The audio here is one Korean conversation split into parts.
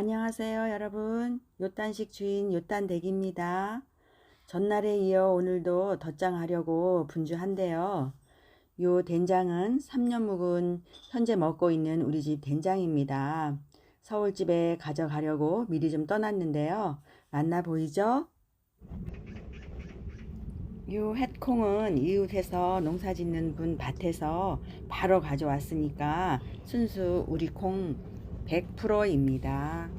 안녕하세요, 여러분. 요딴식 주인 요딴댁입니다. 전날에 이어 오늘도 덧장하려고 분주한데요. 요 된장은 3년 묵은 현재 먹고 있는 우리 집 된장입니다. 서울집에 가져가려고 미리 좀 떠났는데요. 만나 보이죠? 요 햇콩은 이웃에서 농사 짓는 분 밭에서 바로 가져왔으니까 순수 우리 콩 100%입니다.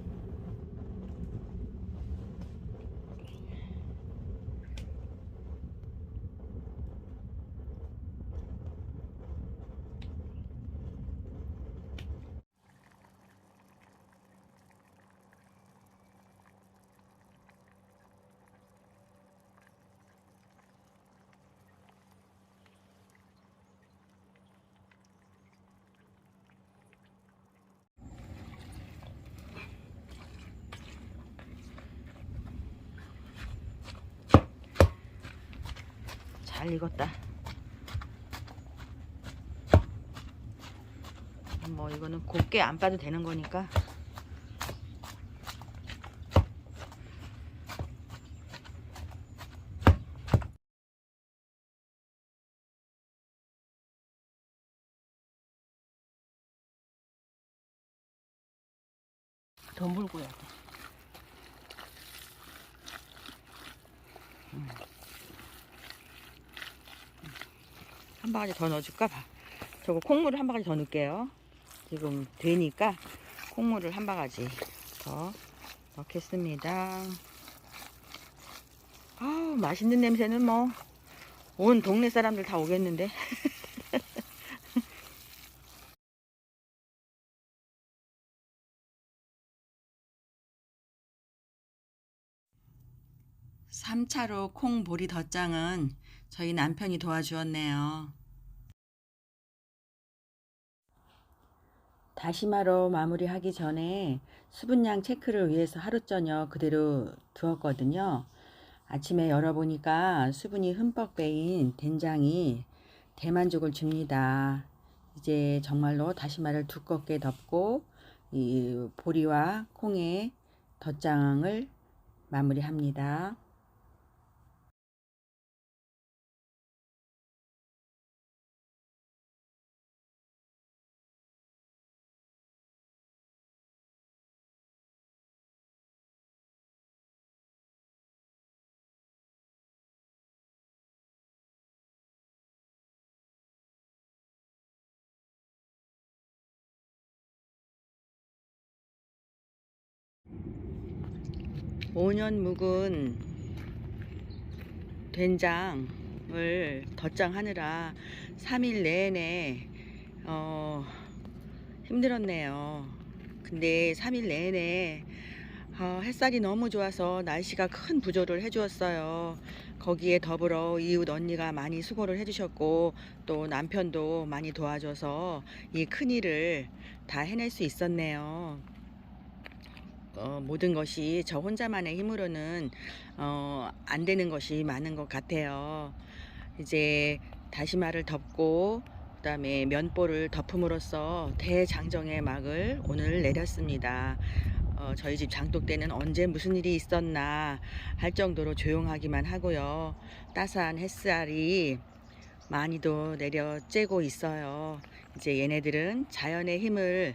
잘 익었다. 뭐 이거는 곱게 안 빠도 되는 거니까. 더 물고야 돼. 한 바가지 더 넣어줄까 봐. 저거 콩물을 한 바가지 더 넣을게요. 지금 되니까 콩물을 한 바가지 더 넣겠습니다. 아우 맛있는 냄새는 뭐 온 동네 사람들 다 오겠는데. 삼차로 콩보리 덧장은 저희 남편이 도와주었네요. 다시마로 마무리하기 전에 수분량 체크를 위해서 하루 저녁 그대로 두었거든요. 아침에 열어보니까 수분이 흠뻑 빼인 된장이 대만족을 줍니다. 이제 정말로 다시마를 두껍게 덮고 이 보리와 콩의 덧장을 마무리합니다. 오년 묵은 된장을 덧장하느라 3일 내내 어, 힘들었네요. 근데 3일 내내 어, 햇살이 너무 좋아서 날씨가 큰 부조를 해주었어요. 거기에 더불어 이웃 언니가 많이 수고를 해주셨고 또 남편도 많이 도와줘서 이 큰일을 다 해낼 수 있었네요. 어, 모든 것이 저 혼자만의 힘으로는 어, 안 되는 것이 많은 것 같아요. 이제 다시마를 덮고 그 다음에 면보를 덮음으로써 대장정의 막을 오늘 내렸습니다. 어, 저희 집 장독대는 언제 무슨 일이 있었나 할 정도로 조용하기만 하고요. 따스한 햇살이 많이도 내려 쬐고 있어요. 이제 얘네들은 자연의 힘을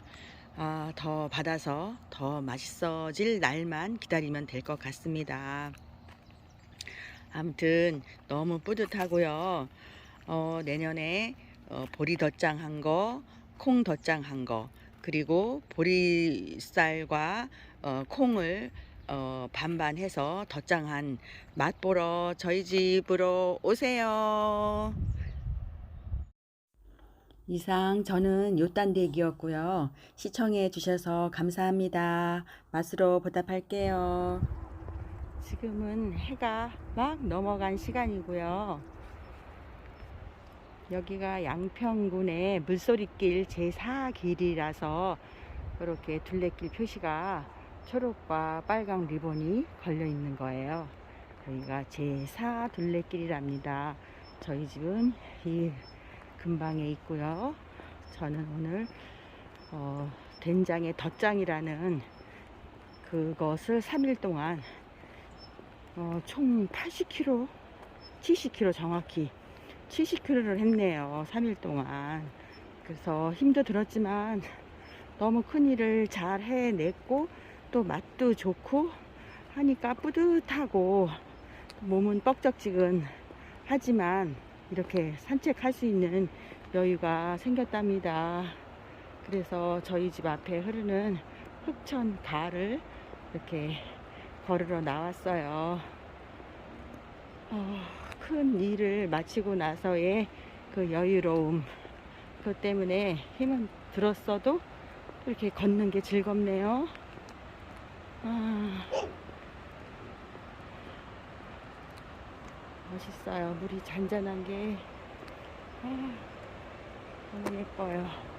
아, 더 받아서 더 맛있어질 날만 기다리면 될 것 같습니다. 아무튼 너무 뿌듯하고요. 어, 내년에 어, 보리 덧장 한 거, 콩 덧장 한 거, 그리고 보리쌀과 어, 콩을 어, 반반 해서 덧장한 맛 보러 저희 집으로 오세요. 이상 저는 요딴댁이었고요. 시청해 주셔서 감사합니다. 맛으로 보답할게요. 지금은 해가 막 넘어간 시간이고요. 여기가 양평군의 물소리길 제4길이라서 이렇게 둘레길 표시가 초록과 빨강 리본이 걸려 있는 거예요. 여기가 제4 둘레길이랍니다. 저희 집은 이 근방에 있고요. 저는 오늘 어, 된장의 덧장이라는 그것을 3일 동안 어, 총 80km, 70km 정확히 70km를 했네요. 3일 동안. 그래서 힘도 들었지만 너무 큰 일을 잘 해냈고 또 맛도 좋고 하니까 뿌듯하고 몸은 뻑적지근 하지만 이렇게 산책할 수 있는 여유가 생겼답니다. 그래서 저희 집 앞에 흐르는 흑천 가를 이렇게 걸으러 나왔어요. 어, 큰 일을 마치고 나서의 그 여유로움, 그 때문에 힘은 들었어도 이렇게 걷는 게 즐겁네요. 아, 멋있어요. 물이 잔잔한 게 아, 너무 예뻐요.